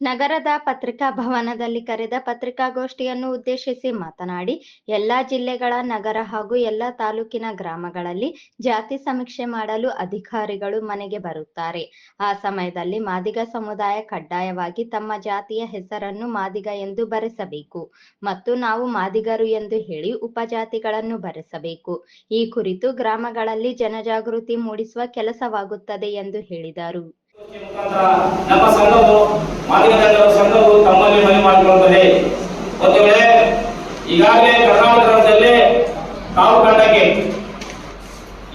ನಗರದ ಪತ್ರಿಕಾ ಭವನದಲ್ಲಿ ಕರೆದ ಪತ್ರಿಕಾಗೋಷ್ಠಿಯನ್ನು ಉದ್ದೇಶಿಸಿ ಮಾತನಾಡಿ, ಎಲ್ಲಾ ಜಿಲ್ಲೆಗಳ ನಗರ ಹಾಗೂ ಎಲ್ಲ ತಾಲೂಕಿನ ಗ್ರಾಮಗಳಲ್ಲಿ ಜಾತಿ ಸಮೀಕ್ಷೆ ಮಾಡಲು ಅಧಿಕಾರಿಗಳು ಮನೆಗೆ ಬರುತ್ತಾರೆ. ಆ ಸಮಯದಲ್ಲಿ ಮಾದಿಗ ಸಮುದಾಯ ಕಡ್ಡಾಯವಾಗಿ ತಮ್ಮ ಜಾತಿಯ ಹೆಸರನ್ನು ಮಾದಿಗ ಎಂದು ಬರೆಸಬೇಕು ಮತ್ತು ನಾವು ಮಾದಿಗರು ಎಂದು ಹೇಳಿ ಉಪಜಾತಿಗಳನ್ನು ಬರೆಸಬೇಕು. ಈ ಕುರಿತು ಗ್ರಾಮಗಳಲ್ಲಿ ಜನಜಾಗೃತಿ ಮೂಡಿಸುವ ಕೆಲಸವಾಗುತ್ತದೆ ಎಂದು ಹೇಳಿದರು. ನಮ್ಮ ಸಂಘವು ತಮ್ಮಲ್ಲಿ ಮನವಿ ಮಾಡಿಕೊಳ್ಳುತ್ತದೆ ಒಂದು ಈಗಾಗಲೇ ಕರ್ನಾಟಕ ರಾಜ್ಯದಲ್ಲಿ ತಾವು ಕಂಡಕ್ಕೆ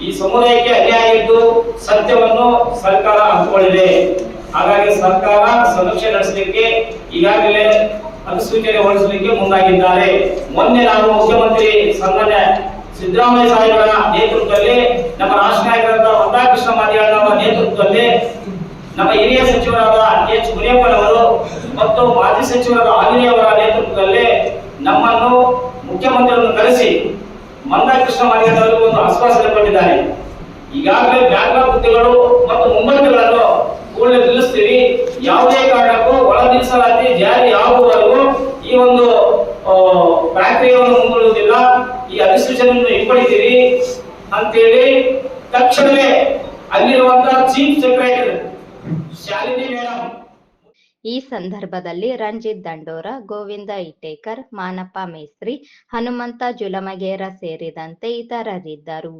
ಈ ಸಮುದಾಯಕ್ಕೆ ಅನ್ಯಾಯ ಇದ್ದು ಸತ್ಯವನ್ನು ಸರ್ಕಾರ ಹಂಚಿಕೊಂಡಿದೆ ಹಾಗಾಗಿ ಸರ್ಕಾರ ಸಮೀಕ್ಷೆ ನಡೆಸಲಿಕ್ಕೆ ಈಗಾಗಲೇ ಅನುಸೂಚನೆ ಹೊರಡಿಸಲಿಕ್ಕೆ ಮುಂದಾಗಿದ್ದಾರೆ. ಮೊನ್ನೆ ನಾವು ಮುಖ್ಯಮಂತ್ರಿ ಸನ್ಮಾನ್ಯ ಸಿದ್ದರಾಮಯ್ಯ ಸಾಹೇಬರ ನೇತೃತ್ವದಲ್ಲಿ ನಮ್ಮ ರಾಷ್ಟ್ರ ನಾಯಕರಾದ ರಾಧಾಕೃಷ್ಣ ಮಾದಿಗಣ್ಣವರ ನೇತೃತ್ವದಲ್ಲಿ ನಮ್ಮ ಹಿರಿಯ ಸಚಿವರಾದ ಎಚ್ ಮುನಿಯಪ್ಪನವರು ಮತ್ತು ಮಾಜಿ ಸಚಿವರು ಆಂಜನೇಯ ಅವರ ನೇತೃತ್ವದಲ್ಲಿ ನಮ್ಮನ್ನು ಮುಖ್ಯಮಂತ್ರಿಯನ್ನು ಕರೆಸಿ ಮಂದಾಕೃಷ್ಣ ಮಾರ್ಗದವರು ಒಂದು ಆಶ್ವಾಸನೆ ಕೊಟ್ಟಿದ್ದಾರೆ. ಈಗಾಗಲೇ ಬ್ಯಾಂಕ್ ಹುದ್ದೆಗಳು ಮತ್ತು ಮುಂಬಡ್ತಿಗಳನ್ನು ಕೂಡಲೇ ನಿಲ್ಲಿಸ್ತೀವಿ. ಯಾವುದೇ ಕಾರಣಕ್ಕೂ ಒಳ ಮೀಸಲಾತಿ ಜಾರಿ ಆಗುವವರೆಗೂ ಈ ಒಂದು ಪ್ರಕ್ರಿಯೆಯನ್ನು ಮುಂದೂಡುವುದಿಲ್ಲ. ಈ ಅಧಿಸೂಚನೆಯನ್ನು ಹಿಂಪಡಿತೀವಿ ಅಂತೇಳಿ ತಕ್ಷಣವೇ ಅಲ್ಲಿರುವಂತಹ ಚೀಫ್ ಸೆಕ್ರೆಟರಿ, ಶಾಲಿನಿ ಮೇಡಮ್ ಈ ಸಂದರ್ಭದಲ್ಲಿ ರಂಜಿತ್ ದಂಡೋರ ಗೋವಿಂದ ಇಟೇಕರ್ ಮಾನಪ್ಪ ಮೇಸ್ತ್ರಿ ಹನುಮಂತ ಜುಲಮಗೇರ ಸೇರಿದಂತೆ ಇತರರಿದ್ದರು.